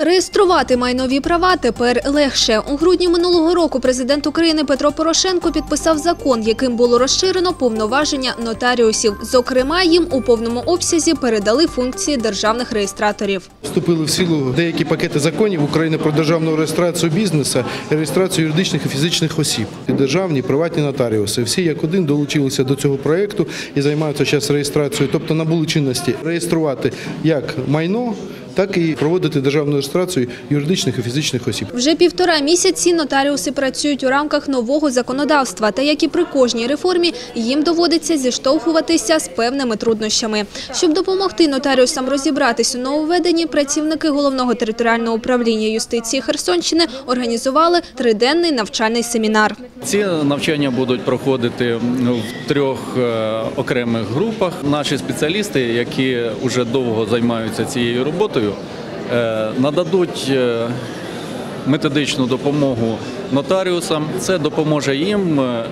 Реєструвати майнові права тепер легше. У грудні минулого року президент України Петро Порошенко підписав закон, яким було розширено повноваження нотаріусів. Зокрема, їм у повному обсязі передали функції державних реєстраторів. Вступили в силу деякі пакети законів України про державну реєстрацію бізнесу реєстрацію юридичних і фізичних осіб. Державні, приватні нотаріуси. Всі як один долучилися до цього проєкту і займаються зараз реєстрацією, тобто набули чинності реєструвати як майно, так і проводити державну реєстрацію юридичних і фізичних осіб. Вже півтора місяці нотаріуси працюють у рамках нового законодавства. Та як і при кожній реформі, їм доводиться зіштовхуватися з певними труднощами. Щоб допомогти нотаріусам розібратись у нововведенні, працівники головного територіального управління юстиції Херсонщини організували триденний навчальний семінар. Ці навчання будуть проходити в трьох е, окремих групах. Наші спеціалісти, які вже довго займаються цією роботою, нададуть е, методичну допомогу нотаріусам. Це допоможе їм е,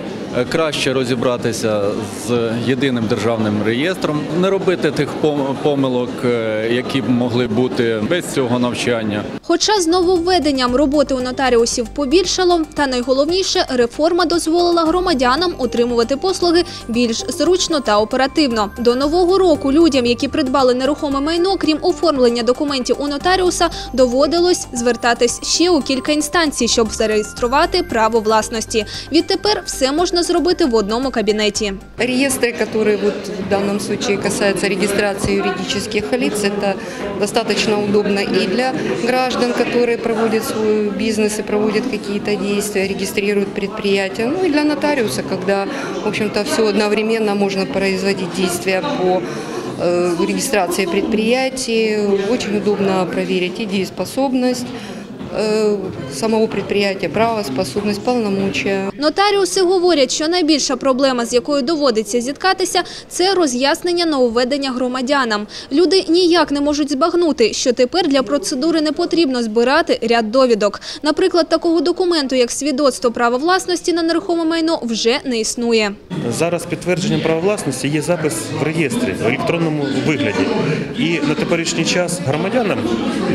краще розібратися з єдиним державним реєстром, не робити тих пом- помилок, е, які б могли бути без цього навчання. Хоча з нововведенням роботи у нотаріусів побільшало, та найголовніше реформа дозволила громадянам отримувати послуги більш зручно та оперативно. До нового року людям, які придбали нерухоме майно, крім оформлення документів у нотаріуса, доводилось звертатись ще у кілька інстанцій, щоб зареєструвати право власності. Відтепер все можна зробити в одному кабінеті. Реестры, которые вот в данном случае касаются регистрации юридических лиц, это достаточно удобно и для граждан, которые проводят свой бизнес и проводят какие-то действия, регистрируют предприятия, ну и для нотариуса, когда, в общем-то, все одновременно можно производить действия по э, регистрации предприятий. Очень удобно проверить и дееспособность э, самого предприятия, правоспособность, полномочия. Нотаріуси говорять, що найбільша проблема, з якою доводиться зіткатися, це роз'яснення нововведення громадянам. Люди ніяк не можуть збагнути, що тепер для процедури не потрібно збирати ряд довідок. Наприклад, такого документу, як свідоцтво права власності на нерухоме майно, вже не існує. Зараз підтвердженням права власності є запис в реєстрі в електронному вигляді. І на теперішній час громадянам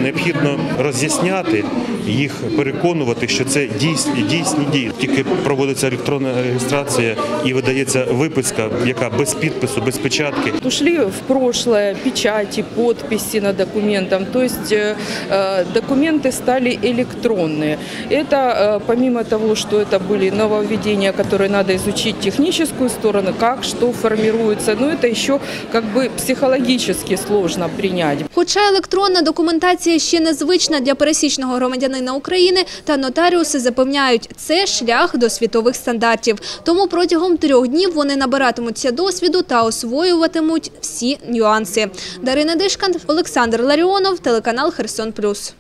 необхідно роз'ясняти їх, переконувати, що це дійсні, дійсні дії. Тільки проводиться електронна реєстрація і видається виписка, яка без підпису, без печатки. Ушли в прошлое печати, подписи на документам, то есть э, э, документы стали электронные. Это э, помимо того, что это были нововведения, которые надо изучить техническую сторону, как, что формируется, но это еще как бы психологически сложно принять. Хоча електронна документація ще незвична для пересічного громадянина України, та нотаріуси запевняють, це шлях до світових стандартів. Тому протягом трьох днів вони набиратимуться досвіду та освоюватимуть всі нюанси. Дарина Дишкан, Олександр Ларіонов, телеканал Херсон Плюс.